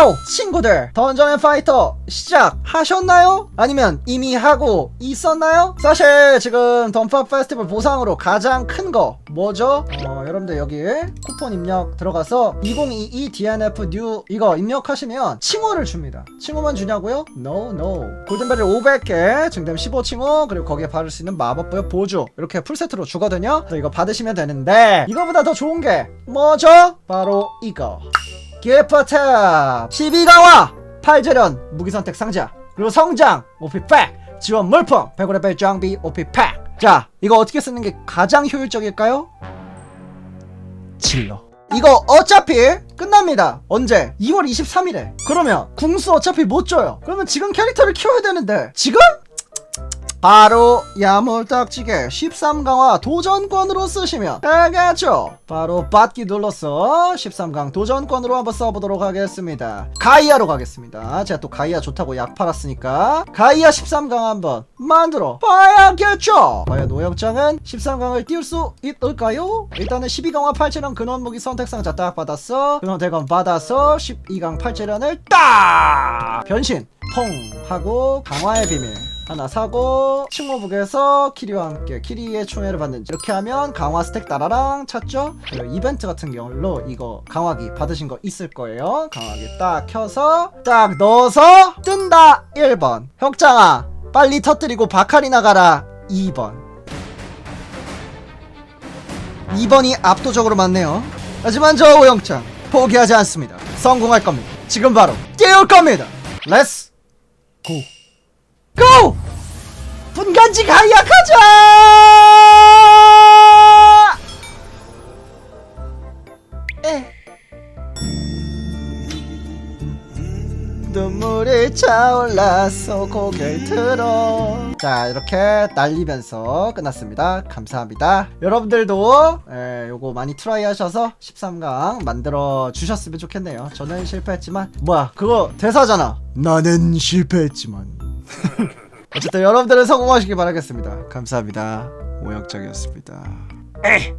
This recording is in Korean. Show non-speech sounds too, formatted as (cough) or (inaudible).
와우! 친구들, 던전 앤 파이터 시작하셨나요? 아니면 이미 하고 있었나요? 사실 지금 던팝 페스티벌 보상으로 가장 큰 거 뭐죠? 어, 여러분들 여기 쿠폰 입력 들어가서 2022 DNF 뉴 이거 입력하시면 칭호를 줍니다. 칭호만 주냐고요? No, no. 골든벨을 500개, 증템 15칭호, 그리고 거기에 바를 수 있는 마법부여 보조 이렇게 풀세트로 주거든요. 이거 받으시면 되는데 이거보다 더 좋은 게 뭐죠? 바로 이거. 기프트 12강화! 8재련! 무기선택 상자! 그리고 성장! 오피팩! 지원 물품! 100원의 장비! 오피팩! 자 이거 어떻게 쓰는 게 가장 효율적일까요? 질러 이거 어차피 끝납니다. 언제? 2월 23일에. 그러면 궁수 어차피 못 줘요. 그러면 지금 캐릭터를 키워야 되는데 지금? 바로 야물딱지게 13강화 도전권으로 쓰시면 되겠죠. 바로 받기 눌러서 13강 도전권으로 한번 써보도록 하겠습니다. 가이아로 가겠습니다. 제가 또 가이아 좋다고 약 팔았으니까 가이아 13강 한번 만들어 봐야겠죠. 과연 노영장은 13강을 띄울 수 있을까요? 일단은 12강화 8재련 근원무기 선택 상자 딱 받았어. 근원 대검 받아서 12강 8재련을 딱 변신 퐁 하고 강화의 비밀 하나 사고 칭호북에서 키리와 함께 키리의 총애를 받는지. 이렇게 하면 강화 스택 따라랑 찾죠? 그리고 이벤트 같은 경우로 이거 강화기 받으신 거 있을 거예요. 강화기 딱 켜서 딱 넣어서 뜬다. 1번. 혁장아 빨리 터뜨리고 바카리 나가라. 2번. 2번이 압도적으로 많네요. 하지만 저 오영장 포기하지 않습니다. 성공할 겁니다. 지금 바로 띄울 겁니다. 렛츠 고 고! 분간지 가야 가자! 에. 눈물이 차올라서 고개를 들어 자 이렇게 날리면서 끝났습니다 감사합니다 여러분들도 에, 요거 많이 트라이 하셔서 13강 만들어 주셨으면 좋겠네요 저는 실패했지만 뭐야 그거 대사잖아 나는 실패했지만 (laughs) 어쨌든 여러분들은 성공하시길 바라겠습니다. 감사합니다. 오영장이었습니다. 에이